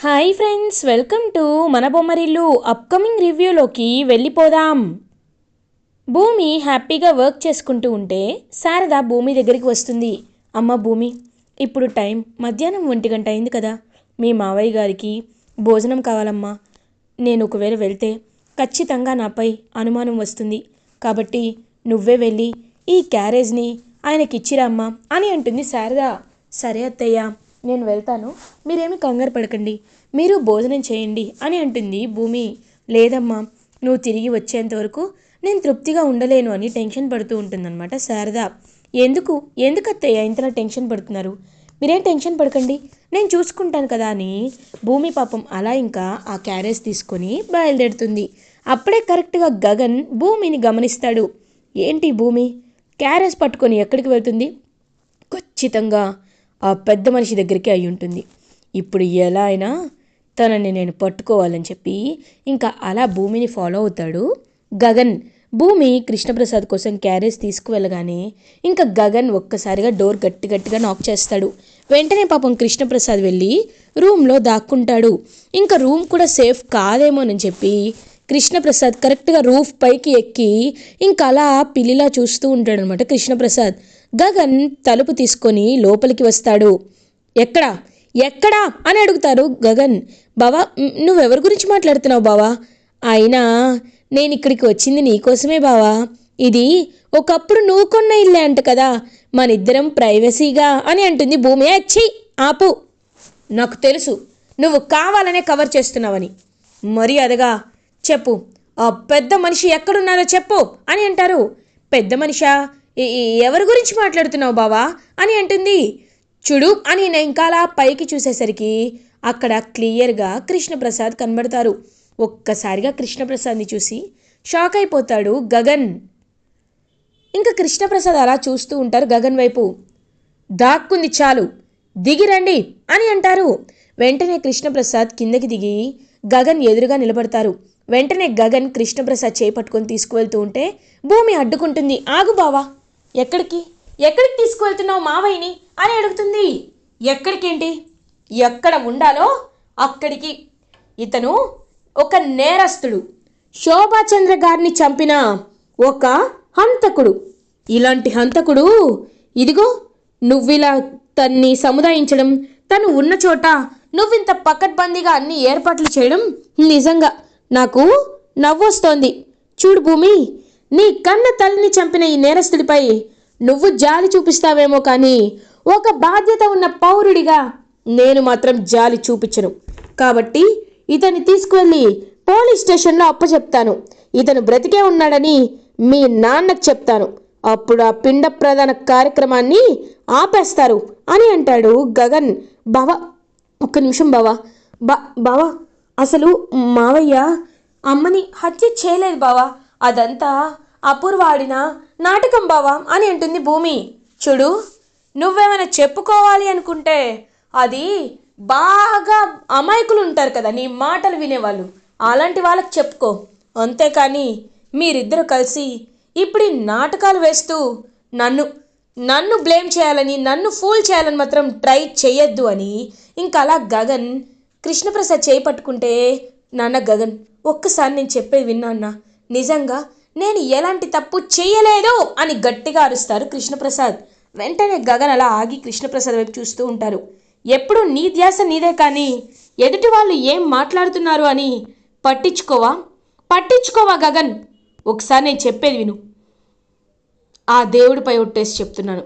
Hi friends welcome to మన Bommarillu upcoming రివ్యూలోకి వెళ్ళిపోదాం భూమి హ్యాపీగా వర్క్ చేసుకుంటూ ఉంటే శారద భూమి దగ్గరికి వస్తుంది అమ్మ భూమి ఇప్పుడు టైం మధ్యాహ్నం ఒంటి గంట అయింది కదా మీ మావయ్య గారికి భోజనం కావాలమ్మా నేను ఒకవేళ వెళ్తే ఖచ్చితంగా నాపై అనుమానం వస్తుంది కాబట్టి నువ్వే వెళ్ళి ఈ క్యారేజ్ని ఆయనకిచ్చిరామ్మా అని అంటుంది శారద సరే అత్తయ్య నేను వెళ్తాను. మీరేమి కంగారు పడకండి. మీరు భోజనం చేయండి అని అంటుంది భూమి. లేదమ్మా నువ్వు తిరిగి వచ్చేంత వరకు నేను తృప్తిగా ఉండలేను అని టెన్షన్ పడుతూ ఉంటుందన్నమాట శారద. ఎందుకు? ఎందుకు అత్తయ్య ఇంతలా టెన్షన్ పడుతున్నారు? మీరేం టెన్షన్ పడకండి. నేను చూసుకుంటాను కదా అని భూమి పాపం అలా ఇంకా ఆ క్యారేజ్ తీసుకొని బయలుదేరుతుంది. అప్పుడే కరెక్ట్గా గగన్ భూమిని గమనిస్తాడు. ఏంటి భూమి? క్యారేజ్ పట్టుకొని ఎక్కడికి వెళ్తుంది? ఖచ్చితంగా ఆ పెద్ద మనిషి దగ్గరికి అయి ఉంటుంది. ఇప్పుడు ఎలా అయినా తనని నేను పట్టుకోవాలని చెప్పి ఇంకా అలా భూమిని ఫాలో అవుతాడు గగన్. భూమి కృష్ణప్రసాద్ కోసం క్యారేజ్ తీసుకువెళ్ళగానే ఇంకా గగన్ ఒక్కసారిగా డోర్ గట్టి గట్టిగా నాక్ చేస్తాడు. వెంటనే పాపం కృష్ణప్రసాద్ వెళ్ళి రూమ్లో దాక్కుంటాడు. ఇంకా రూమ్ కూడా సేఫ్ కాదేమోనని చెప్పి కృష్ణప్రసాద్ కరెక్ట్గా రూఫ్ పైకి ఎక్కి ఇంకా అలా పిల్లిలా చూస్తూ ఉంటాడనమాట కృష్ణప్రసాద్. గగన్ తలుపు తీసుకొని లోపలికి వస్తాడు. ఎక్కడా? ఎక్కడా? అని అడుగుతారు గగన్. బావా నువ్వెవరి గురించి మాట్లాడుతున్నావు బావా? అయినా నేను ఇక్కడికి వచ్చింది నీకోసమే బావా. ఇది ఒకప్పుడు నువ్వు కొన్న ఇల్లే అంట కదా. మనిద్దరం ప్రైవసీగా అని అంటుంది భూమి. అచ్చి ఆపు. నాకు తెలుసు. నువ్వు కావాలనే కవర్ చేస్తున్నావని. మర్యాదగా చెప్పు. ఆ పెద్ద మనిషి ఎక్కడున్నారో చెప్పు అని అంటారు. పెద్ద మనిషా? ఎవరి గురించి మాట్లాడుతున్నావు బావా? అని అంటుంది. చూడు అని నేను ఇంకా అలా పైకి చూసేసరికి అక్కడ క్లియర్గా కృష్ణప్రసాద్ కనబడతారు. ఒక్కసారిగా కృష్ణప్రసాద్ని చూసి షాక్ అయిపోతాడు గగన్. ఇంకా కృష్ణప్రసాద్ అలా చూస్తూ ఉంటారు గగన్ వైపు. దాక్కుంది చాలు. దిగిరండి అని అంటారు. వెంటనే కృష్ణప్రసాద్ కిందకి దిగి గగన్ ఎదురుగా నిలబడతారు. వెంటనే గగన్ కృష్ణప్రసాద్ చేపట్టుకొని తీసుకువెళ్తూ ఉంటే భూమి అడ్డుకుంటుంది. ఆగు బావా. ఎక్కడికి? ఎక్కడికి తీసుకువెళ్తున్నావు మావయ్యని? అని అడుగుతుంది. ఎక్కడికేంటి? ఎక్కడ ఉండాలో అక్కడికి. ఇతను ఒక నేరస్తుడు. శోభాచంద్ర గారిని చంపిన ఒక హంతకుడు. ఇలాంటి హంతకుడు ఇదిగో నువ్విలా తన్ని సముదాయించడం తను ఉన్న చోట నువ్వింత పకడ్బందీగా అన్ని ఏర్పాట్లు చేయడం నిజంగా నాకు నవ్వొస్తోంది. చూడు భూమి నీ కన్న తల్లిని చంపిన ఈ నేరస్తుడిపై నువ్వు జాలి చూపిస్తావేమో కానీ ఒక బాధ్యత ఉన్న పౌరుడిగా నేను మాత్రం జాలి చూపించను. కాబట్టి ఇతన్ని తీసుకువెళ్ళి పోలీస్ స్టేషన్లో అప్పచెప్తాను. ఇతను బ్రతికే ఉన్నాడని మీ నాన్నకు చెప్తాను. అప్పుడు ఆ పిండ ప్రధాన కార్యక్రమాన్ని ఆపేస్తారు అని అంటాడు గగన్. బావ ఒక్క నిమిషం బావా. బా బావా అసలు మావయ్య అమ్మని హత్య చేయలేదు బావా. అదంతా అపూర్వాడిన నాటకం బావా అని అంటుంది భూమి. చూడు నువ్వేమైనా చెప్పుకోవాలి అనుకుంటే అది బాగా అమాయకులు ఉంటారు కదా నీ మాటలు వినేవాళ్ళు. అలాంటి వాళ్ళకి చెప్పుకో. అంతేకాని మీరిద్దరు కలిసి ఇప్పుడు నాటకాలు వేస్తూ నన్ను నన్ను బ్లేమ్ చేయాలని నన్ను ఫూల్ చేయాలని మాత్రం ట్రై చేయొద్దు అని ఇంకా అలా గగన్ కృష్ణప్రసాద్ చేయి పట్టుకుంటే నాన్న గగన్ ఒక్కసారి నేను చెప్పేది విన్నా నిజంగా నేను ఎలాంటి తప్పు చేయలేదు అని గట్టిగా అరుస్తారు కృష్ణప్రసాద్. వెంటనే గగన్ అలా ఆగి కృష్ణప్రసాద్ వైపు చూస్తూ ఉంటారు. ఎప్పుడు నీ ధ్యాస నీదే కానీ ఎదుటి వాళ్ళు ఏం మాట్లాడుతున్నారు అని పట్టించుకోవా? పట్టించుకోవా గగన్? ఒకసారి నేను చెప్పేది విను. ఆ దేవుడిపై ఒట్టేసి చెప్తున్నాను.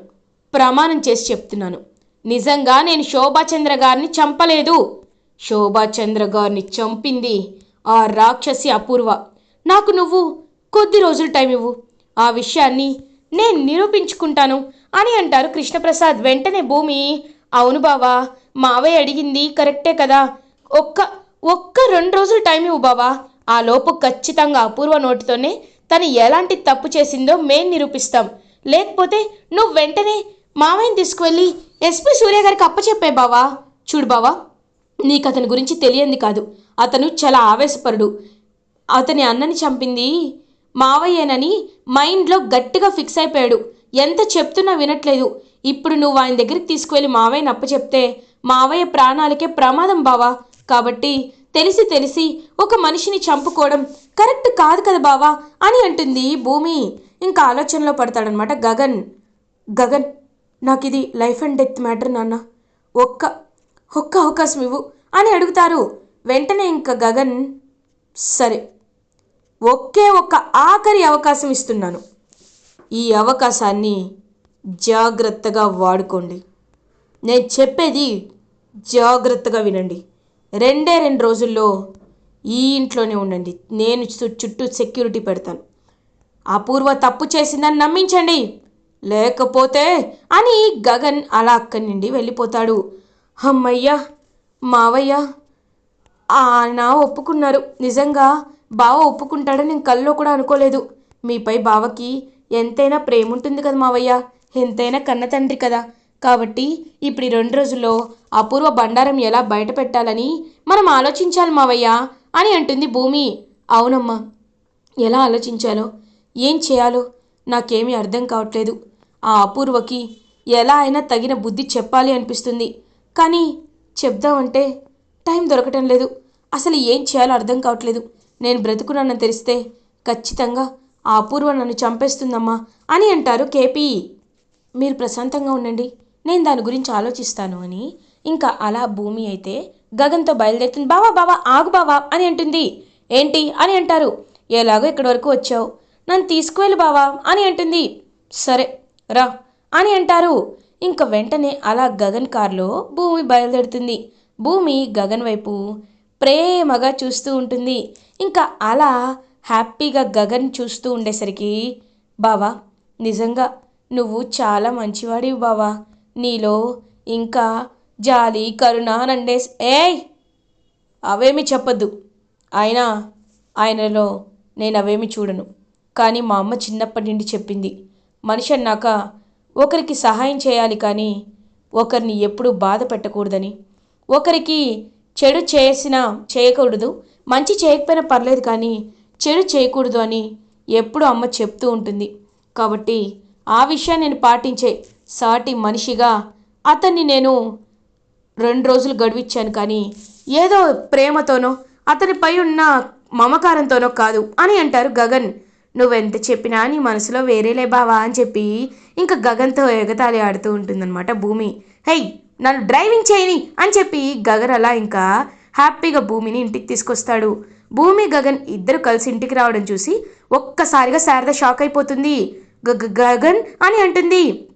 ప్రమాణం చేసి చెప్తున్నాను. నిజంగా నేను శోభాచంద్ర గారిని చంపలేదు. శోభాచంద్ర గారిని చంపింది ఆ రాక్షసి అపూర్వ. నాకు నువ్వు కొద్ది రోజులు టైం ఇవ్వు. ఆ విషయాన్ని నేను నిరూపించుకుంటాను అని అంటారు కృష్ణప్రసాద్. వెంటనే భూమి అవును బావా మావయ్య అడిగింది కరెక్టే కదా. ఒక్క ఒక్క రెండు రోజులు టైం ఇవ్వు బావా. ఆ లోపు ఖచ్చితంగా అపూర్వ నోటితోనే తను ఎలాంటి తప్పు చేసిందో మేం నిరూపిస్తాం. లేకపోతే నువ్వు వెంటనే మావయ్యని తీసుకువెళ్ళి ఎస్పీ సూర్య గారికి అప్పచెప్పే బావా. చూడు బావా నీకు అతని గురించి తెలియంది కాదు. అతను చాలా ఆవేశపరుడు. అతని అన్నని చంపింది మావయ్యేనని మైండ్లో గట్టిగా ఫిక్స్ అయిపోయాడు. ఎంత చెప్తున్నా వినట్లేదు. ఇప్పుడు నువ్వు ఆయన దగ్గరికి తీసుకువెళ్ళి మావయ్యని అప్పచెప్తే మావయ్య ప్రాణాలకే ప్రమాదం బావా. కాబట్టి తెలిసి తెలిసి ఒక మనిషిని చంపుకోవడం కరెక్ట్ కాదు కదా బావా అని అంటుంది భూమి. ఇంకా ఆలోచనలో పడతాడనమాట గగన్. గగన్ నాకు ఇది లైఫ్ అండ్ డెత్ మ్యాటర్ నాన్న. ఒక్క ఒక్క అవకాశం ఇవ్వు అని అడుగుతారు. వెంటనే ఇంకా గగన్ సరే ఒకే ఒక ఆఖరి అవకాశం ఇస్తున్నాను. ఈ అవకాశాన్ని జాగ్రత్తగా వాడుకోండి. నేను చెప్పేది జాగ్రత్తగా వినండి. రెండే రెండు రోజుల్లో ఈ ఇంట్లోనే ఉండండి. నేను చు- చుట్టూ సెక్యూరిటీ పెడతాను. అపూర్వ తప్పు చేసిందని నమ్మించండి. లేకపోతే అని గగన్ అలా అక్కడి నుండి వెళ్ళిపోతాడు. అమ్మయ్యా మావయ్య ఆయన ఒప్పుకున్నారు. నిజంగా బావ ఒప్పుకుంటాడని నేను కల్లో కూడా అనుకోలేదు. మీపై బావకి ఎంతైనా ప్రేమ ఉంటుంది కదా మావయ్య. ఎంతైనా కన్న తండ్రి కదా. కాబట్టి ఇప్పుడు ఈ రెండు రోజుల్లో అపూర్వ బండారం ఎలా బయట పెట్టాలని మనం ఆలోచించాలి మావయ్య అని అంటుంది భూమి. అవునమ్మా. ఎలా ఆలోచించాలో? ఏం చేయాలో? నాకేమీ అర్థం కావట్లేదు. ఆ అపూర్వకి ఎలా అయినా తగిన బుద్ధి చెప్పాలి అనిపిస్తుంది. కానీ చెప్దామంటే టైం దొరకటం లేదు. అసలు ఏం చేయాలో అర్థం కావట్లేదు. నేను బ్రతుకున్నానని తెలిస్తే ఖచ్చితంగా ఆ అపూర్వ నన్ను చంపేస్తుందమ్మా అని అంటారు కేపీ. మీరు ప్రశాంతంగా ఉండండి. నేను దాని గురించి ఆలోచిస్తాను అని. ఇంకా అలా భూమి అయితే గగన్తో బయలుదేరుతుంది. బావా బావా ఆగు బావా అని అంటుంది. ఏంటి? అని అంటారు. ఎలాగో ఇక్కడి వరకు వచ్చావు. నన్ను తీసుకువెళ్ళు బావా అని అంటుంది. సరే రా అని అంటారు. ఇంకా వెంటనే అలా గగన్ కారులో భూమి బయలుదేరుతుంది. భూమి గగన్ వైపు ప్రేమగా చూస్తూ ఉంటుంది. ఇంకా అలా హ్యాపీగా గగన్ చూస్తూ ఉండేసరికి బావా నిజంగా నువ్వు చాలా మంచివాడివి బావా. నీలో ఇంకా జాలి కరుణ నండే ఏయ్! అవేమి చెప్పద్దు. అయినా ఆయనలో నేను అవేమి చూడను. కానీ మా అమ్మ చిన్నప్పటి నుండి చెప్పింది. మనిషి అన్నాక ఒకరికి సహాయం చేయాలి కానీ ఒకరిని ఎప్పుడూ బాధ పెట్టకూడదని. ఒకరికి చెడు చేసినా చేయకూడదు. మంచి చేయకపోయినా పర్లేదు కానీ చెడు చేయకూడదు అని ఎప్పుడూ అమ్మ చెప్తూ ఉంటుంది. కాబట్టి ఆ విషయాన్ని నేను పాటించే సాటి మనిషిగా అతన్ని నేను రెండు రోజులు గడివిచ్చాను కానీ ఏదో ప్రేమతోనో అతనిపై ఉన్న మమకారంతోనో కాదు అని అంటారు గగన్. నువ్వెంత చెప్పినా నీ మనసులో వేరేలే బావా అని చెప్పి ఇంకా గగన్తో ఎగతాళి ఆడుతూ ఉంటుందన్నమాట భూమి. హై నన్ను డ్రైవింగ్ చేయని అని చెప్పి గగన్ అలా ఇంకా హ్యాపీగా భూమిని ఇంటికి తీసుకొస్తాడు. భూమి గగన్ ఇద్దరు కలిసి ఇంటికి రావడం చూసి ఒక్కసారిగా శారద షాక్ అయిపోతుంది. "గ- గగన్ అని అంటుంది.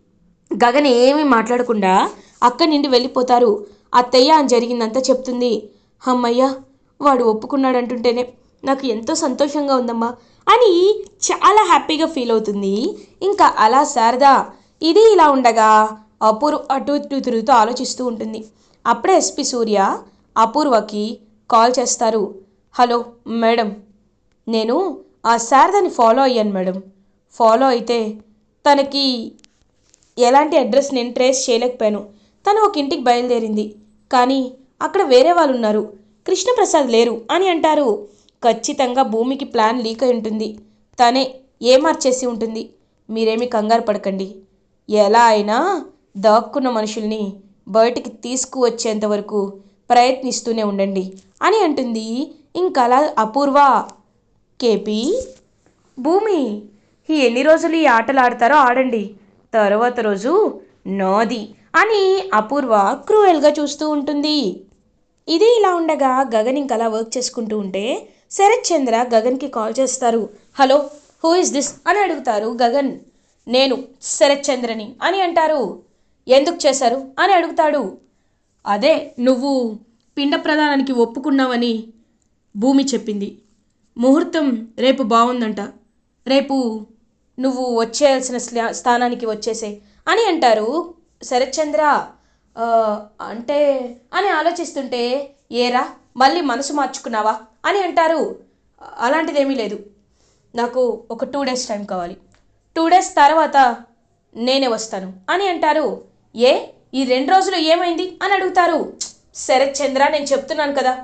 గగన్ ఏమీ మాట్లాడకుండా అక్కడి నుండి వెళ్ళిపోతారు. అత్తయ్య అని జరిగిందంతా చెప్తుంది. అమ్మయ్య వాడు ఒప్పుకున్నాడు అంటుంటేనే నాకు ఎంతో సంతోషంగా ఉందమ్మా అని చాలా హ్యాపీగా ఫీల్ అవుతుంది. ఇంకా అలా శారద ఇది ఇలా ఉండగా అపూర్వ అటు ఇటు తిరుగుతూ ఆలోచిస్తూ ఉంటుంది. అప్పుడే ఎస్పి సూర్య అపూర్వకి కాల్ చేస్తారు. హలో మేడం నేను ఆ శారదని ఫాలో అయ్యాను మేడం. ఫాలో అయితే తనకి ఎలాంటి అడ్రస్ నేను ట్రేస్ చేయలేకపోయాను. తను ఒక ఇంటికి బయలుదేరింది. కానీ అక్కడ వేరే వాళ్ళు ఉన్నారు. కృష్ణప్రసాద్ లేరు అని అంటారు. ఖచ్చితంగా భూమికి ప్లాన్ లీక్ అయి ఉంటుంది. తనే ఏమార్చేసి ఉంటుంది? మీరేమీ కంగారు పడకండి. ఎలా అయినా దాక్కున్న మనుషుల్ని బయటికి తీసుకువచ్చేంత వరకు ప్రయత్నిస్తూనే ఉండండి అని అంటుంది. ఇంకలా అపూర్వ కేపీ భూమి ఈ ఎన్ని రోజులు ఈ ఆటలు ఆడతారో ఆడండి. తర్వాత రోజు నాది అని అపూర్వ క్రూయల్గా చూస్తూ ఉంటుంది. ఇది ఇలా ఉండగా గగన్ ఇంకలా వర్క్ చేసుకుంటూ ఉంటే శరత్ చంద్ర గగన్కి కాల్ చేస్తారు. Hello who is this? అని అడుగుతారు గగన్. నేను శరత్ చంద్రని అని అంటారు. ఎందుకు చేశారు? అని అడుగుతాడు. అదే నువ్వు పిండ ప్రదానానికి ఒప్పుకున్నావని భూమి చెప్పింది. ముహూర్తం రేపు బాగుందంట రేపు నువ్వు వచ్చేయాల్సిన స్లా- స్థానానికి వచ్చేసే అని అంటారు. శరత్చంద్ర అంటే అని ఆలోచిస్తుంటే ఏరా మళ్ళీ మనసు మార్చుకున్నావా? అని అంటారు. అలాంటిదేమీ లేదు. నాకు ఒక టూ డేస్ టైం కావాలి. టూ డేస్ తర్వాత నేనే వస్తాను అని అంటారు. ఏ? ఈ రెండు రోజులు ఏమైంది? అని అడుగుతారు. సరే చంద్ర నేను చెప్తున్నాను కదా.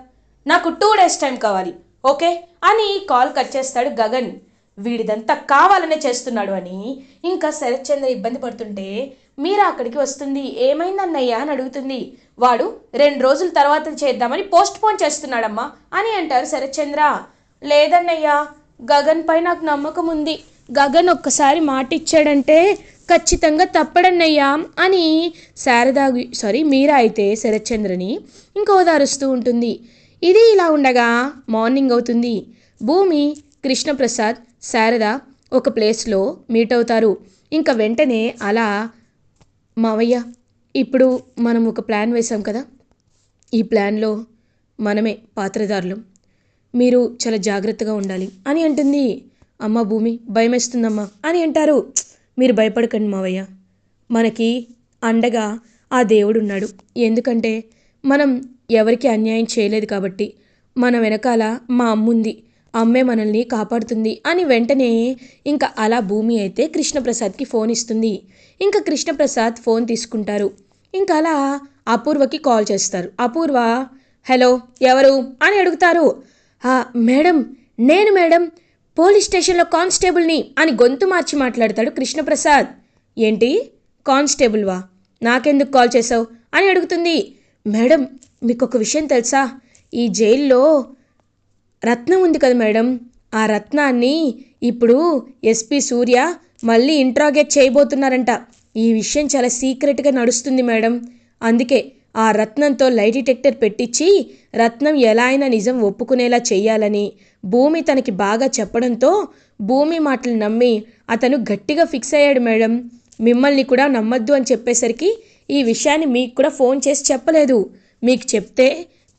నాకు టూ డేస్ టైం కావాలి ఓకే? అని కాల్ కట్ చేస్తాడు గగన్. వీడిదంతా కావాలనే చేస్తున్నాడు అని. ఇంకా శరత్ చంద్ర ఇబ్బంది పడుతుంటే మీరా అక్కడికి వస్తుంది? ఏమైందన్నయ్యా? అని అడుగుతుంది. వాడు రెండు రోజుల తర్వాత చేద్దామని పోస్ట్ పోన్ చేస్తున్నాడమ్మా అని అంటారు శరత్చంద్ర లేదన్నయ్యా గగన్ పై నాకు నమ్మకం ఉంది. గగన్ ఒక్కసారి మాట ఇచ్చాడంటే ఖచ్చితంగా తప్పడన్నయ్యా అని శారదా సారీ మీరా అయితే శరత్చంద్రని ఇంకా ఓదారుస్తూ ఉంటుంది. ఇది ఇలా ఉండగా మార్నింగ్ అవుతుంది. భూమి కృష్ణప్రసాద్ శారద ఒక ప్లేస్లో మీట్ అవుతారు. ఇంకా వెంటనే అలా మావయ్య ఇప్పుడు మనం ఒక ప్లాన్ వేసాం కదా? ఈ ప్లాన్లో మనమే పాత్రదారులు. మీరు చాలా జాగ్రత్తగా ఉండాలి అని అంటుంది. అమ్మ భూమి భయమేస్తుందమ్మా అని అంటారు. మీరు భయపడకండి మావయ్య. మనకి అండగా ఆ దేవుడు ఉన్నాడు ఎందుకంటే మనం ఎవరికి అన్యాయం చేయలేదు కాబట్టి మన వెనకాల మా అమ్ముంది అమ్మే మనల్ని కాపాడుతుంది అని వెంటనే ఇంకా అలా భూమి అయితే కృష్ణప్రసాద్కి ఫోన్ ఇస్తుంది. ఇంకా కృష్ణప్రసాద్ ఫోన్ తీసుకుంటారు. ఇంకా అలా అపూర్వకి కాల్ చేస్తారు. అపూర్వ హలో ఎవరు? అని అడుగుతారు. మేడం నేను మేడం పోలీస్ స్టేషన్లో కానిస్టేబుల్ని అని గొంతు మార్చి మాట్లాడతాడు కృష్ణప్రసాద్. ఏంటి? కానిస్టేబుల్వా? నాకెందుకు కాల్ చేసావు అని అడుగుతుంది. మేడం మీకు ఒక విషయం తెలుసా? ఈ జైల్లో రత్నం ఉంది కదా మేడం. ఆ రత్నాన్ని ఇప్పుడు ఎస్పీ సూర్య మళ్ళీ ఇంట్రాగేట్ చేయబోతున్నారంట. ఈ విషయం చాలా సీక్రెట్గా నడుస్తుంది మేడం. అందుకే ఆ రత్నంతో లై డిటెక్టర్ పెట్టించి రత్నం ఎలా అయినా నిజం ఒప్పుకునేలా చెయ్యాలని భూమి తనకి బాగా చెప్పడంతో భూమి మాటలు నమ్మి అతను గట్టిగా ఫిక్స్ అయ్యాడు మేడం. మిమ్మల్ని కూడా నమ్మద్దు అని చెప్పేసరికి ఈ విషయాన్ని మీకు కూడా ఫోన్ చేసి చెప్పలేదు. మీకు చెప్తే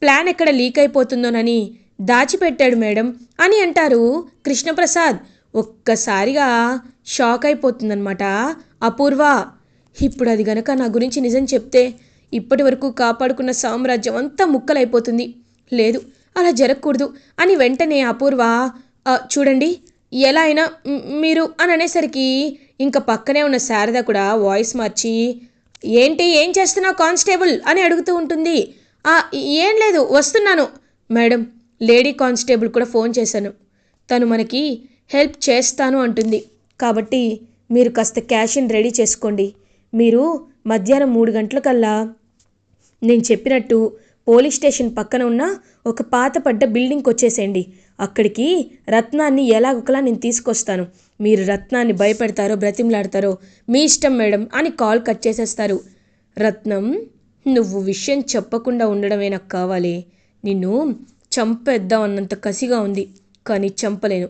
ప్లాన్ ఎక్కడ లీక్ అయిపోతుందోనని దాచిపెట్టాడు మేడం అని అంటారు కృష్ణప్రసాద్. ఒక్కసారిగా షాక్ అయిపోతుందన్నమాట అపూర్వ. ఇప్పుడు అది గనక నా గురించి నిజం చెప్తే ఇప్పటి వరకు కాపాడుకున్న సామ్రాజ్యం అంతా ముక్కలైపోతుంది. లేదు అలా జరగకూడదు అని వెంటనే అపూర్వ చూడండి ఎలా అయినా మీరు అని అనేసరికి ఇంకా పక్కనే ఉన్న శారద కూడా వాయిస్ మార్చి ఏంటి ఏం చేస్తున్నావు కానిస్టేబుల్? అని అడుగుతూ ఉంటుంది. ఏం లేదు వస్తున్నాను. మేడం లేడీ కానిస్టేబుల్ కూడా ఫోన్ చేశాను. తను మనకి హెల్ప్ చేస్తాను అంటుంది. కాబట్టి మీరు కాస్త క్యాష్ని రెడీ చేసుకోండి. మీరు మధ్యాహ్నం మూడు గంటలకల్లా. నేను చెప్పినట్టు పోలీస్ స్టేషన్ పక్కన ఉన్న ఒక పాత పడ్డ బిల్డింగ్కి వచ్చేసేయండి అక్కడికి రత్నాన్ని ఎలాగొకలా నేను తీసుకొస్తాను. మీరు రత్నాన్ని భయపెడతారో బ్రతిమలాడతారో మీ ఇష్టం మేడం అని కాల్ కట్ చేసేస్తారు. రత్నం నువ్వు విషయం చెప్పకుండా ఉండడమే నాకు కావాలి? నిన్ను చంపేద్దాం అన్నంత కసిగా ఉంది కానీ చంపలేను.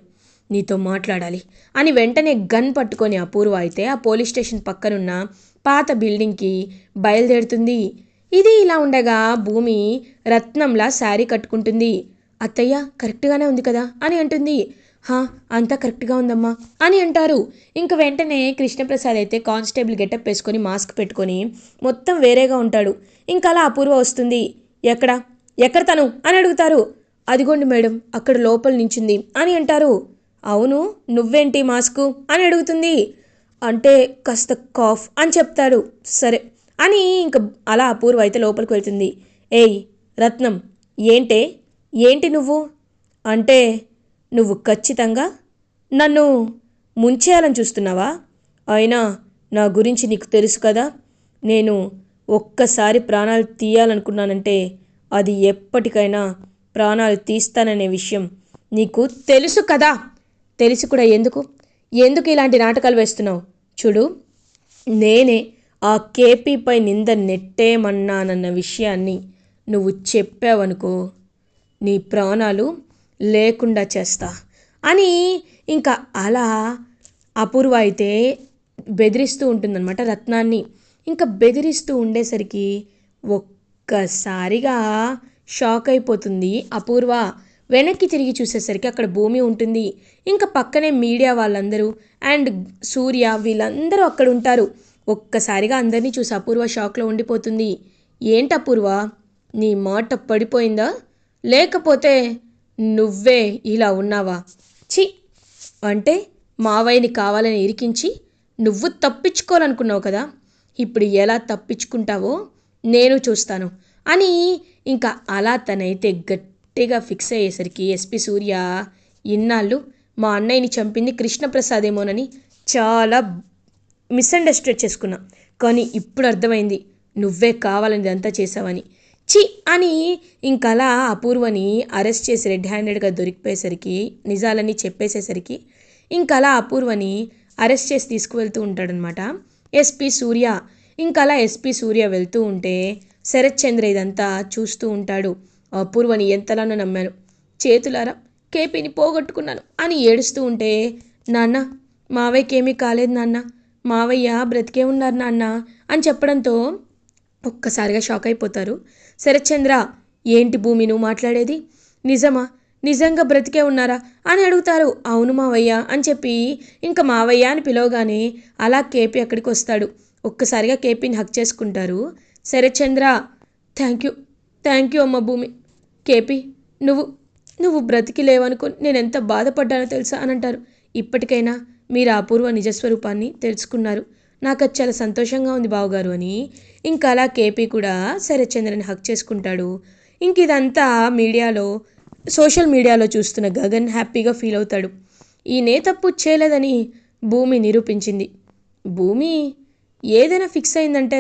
నీతో మాట్లాడాలి అని వెంటనే గన్ పట్టుకొని అపూర్వ అయితే ఆ పోలీస్ స్టేషన్ పక్కనున్న పాత బిల్డింగ్కి బయలుదేరుతుంది. ఇది ఇలా ఉండగా భూమి రత్నంలా శారీ కట్టుకుంటుంది. అత్తయ్య కరెక్ట్గానే ఉంది కదా? అని అంటుంది. హా అంతా కరెక్ట్గా ఉందమ్మా అని అంటారు. ఇంక వెంటనే కృష్ణప్రసాద్ అయితే కానిస్టేబుల్ గెటప్ వేసుకొని మాస్క్ పెట్టుకొని మొత్తం వేరేగా ఉంటాడు. ఇంకా అలా అపూర్వ వస్తుంది. ఎక్కడ? ఎక్కడ తను? అని అడుగుతారు. అదిగోండి మేడం అక్కడ లోపల నించుంది అని అంటారు. అవును నువ్వేంటి మాస్కు? అని అడుగుతుంది. అంటే కాస్త కాఫ్ అని చెప్తాడు. సరే. అని ఇంక అలా అపూర్వ అయితే లోపలికి వెళ్తుంది. ఏయ్ రత్నం ఏంటే? ఏంటి నువ్వు? అంటే నువ్వు ఖచ్చితంగా నన్ను ముంచేయాలని చూస్తున్నావా? అయినా నా గురించి నీకు తెలుసు కదా. నేను ఒక్కసారి ప్రాణాలు తీయాలనుకున్నానంటే అది ఎప్పటికైనా ప్రాణాలు తీస్తాననే విషయం నీకు తెలుసు కదా. తెలిసి కూడా ఎందుకు? ఎందుకు ఇలాంటి నాటకాలు వేస్తున్నావు? చూడు నేనే ఆ కేపీపై నింద నెట్టేమన్నానన్న విషయాన్ని నువ్వు చెప్పావనుకో నీ ప్రాణాలు లేకుండా చేస్తా. అని ఇంకా అలా అపూర్వ అయితే బెదిరిస్తూ ఉంటుందన్నమాట రత్నాన్ని. ఇంకా బెదిరిస్తూ ఉండేసరికి ఒక్కసారిగా షాక్ అయిపోతుంది అపూర్వ. వెనక్కి తిరిగి చూసేసరికి అక్కడ భూమి ఉంటుంది. ఇంకా పక్కనే మీడియా వాళ్ళందరూ అండ్ సూర్య వీళ్ళందరూ అక్కడ ఉంటారు. ఒక్కసారిగా అందరినీ చూసి అపూర్వ షాక్లో ఉండిపోతుంది. ఏంటి అపూర్వ? నీ మాట పడిపోయిందా? లేకపోతే నువ్వే ఇలా ఉన్నావా? ఛీ! అంటే మావయ్యని కావాలని ఇరికించి నువ్వు తప్పించుకోవాలనుకున్నావు కదా? ఇప్పుడు ఎలా తప్పించుకుంటావో నేను చూస్తాను అని ఇంకా అలా తనైతే గట్టి గట్టిగా ఫిక్స్ అయ్యేసరికి ఎస్పి సూర్య ఇన్నాళ్ళు మా అన్నయ్యని చంపింది కృష్ణప్రసాద్ ఏమోనని చాలా మిస్అండర్స్టాండ్ చేసుకున్నా. కానీ ఇప్పుడు అర్థమైంది నువ్వే కావాలని ఇదంతా చేసావని చి అని ఇంకలా అపూర్వని అరెస్ట్ చేసి రెడ్ హ్యాండెడ్గా దొరికిపోయేసరికి నిజాలన్నీ చెప్పేసేసరికి ఇంకలా అపూర్వని అరెస్ట్ చేసి తీసుకువెళ్తూ ఉంటాడనమాట ఎస్పీ సూర్య. ఇంకలా ఎస్పీ సూర్య వెళ్తూ ఉంటే శరత్ చంద్ర ఇదంతా చూస్తూ ఉంటాడు. అపూర్వని ఎంతలానో నమ్మాను. చేతులారా కేపీని పోగొట్టుకున్నాను అని ఏడుస్తూ ఉంటే నాన్న మావయ్యకేమీ కాలేదు నాన్న. మావయ్య బ్రతికే ఉన్నారు నాన్న అని చెప్పడంతో ఒక్కసారిగా షాక్ అయిపోతారు. శరత్చంద్ర ఏంటి భూమి నువ్వు మాట్లాడేది? నిజమా? నిజంగా బ్రతికే ఉన్నారా? అని అడుగుతారు. అవును మావయ్య అని చెప్పి ఇంకా మావయ్య అని పిలవగానే అలా కేపీ అక్కడికి వస్తాడు. ఒక్కసారిగా కేపీని హక్ చేసుకుంటారు. Sarathchandra thank you thank you అమ్మ భూమి. కేపీ నువ్వు నువ్వు బ్రతికి లేవనుకుని నేను ఎంత బాధపడ్డానో తెలుసా అని అంటారు ఇప్పటికైనా మీరు అపూర్వ నిజస్వరూపాన్ని తెలుసుకున్నారు. నాకు అది చాలా సంతోషంగా ఉంది బావగారు అని. ఇంకా అలా కేపీ కూడా శరత్చంద్రని హక్ చేసుకుంటాడు. ఇంక ఇదంతా మీడియాలో సోషల్ మీడియాలో చూస్తున్న గగన్ హ్యాపీగా ఫీల్ అవుతాడు. ఈయనే తప్పు చేయలేదని భూమి నిరూపించింది. భూమి ఏదైనా ఫిక్స్ అయిందంటే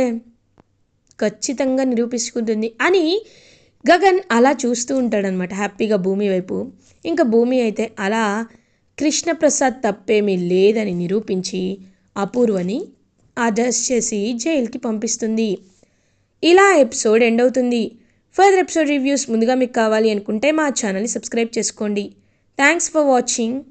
ఖచ్చితంగా నిరూపించుకుంటుంది. అని గగన్ అలా చూస్తూ ఉంటాడనమాట హ్యాపీగా భూమి వైపు. ఇంకా భూమి అయితే అలా కృష్ణప్రసాద్ తప్పేమీ లేదని నిరూపించి అపూర్వని అరెస్ట్ చేసి జైలుకి పంపిస్తుంది. ఇలా ఎపిసోడ్ ఎండ్ అవుతుంది. ఫర్దర్ ఎపిసోడ్ రివ్యూస్ ముందుగా మీకు కావాలి అనుకుంటే మా ఛానల్ని సబ్స్క్రైబ్ చేసుకోండి. Thanks for watching.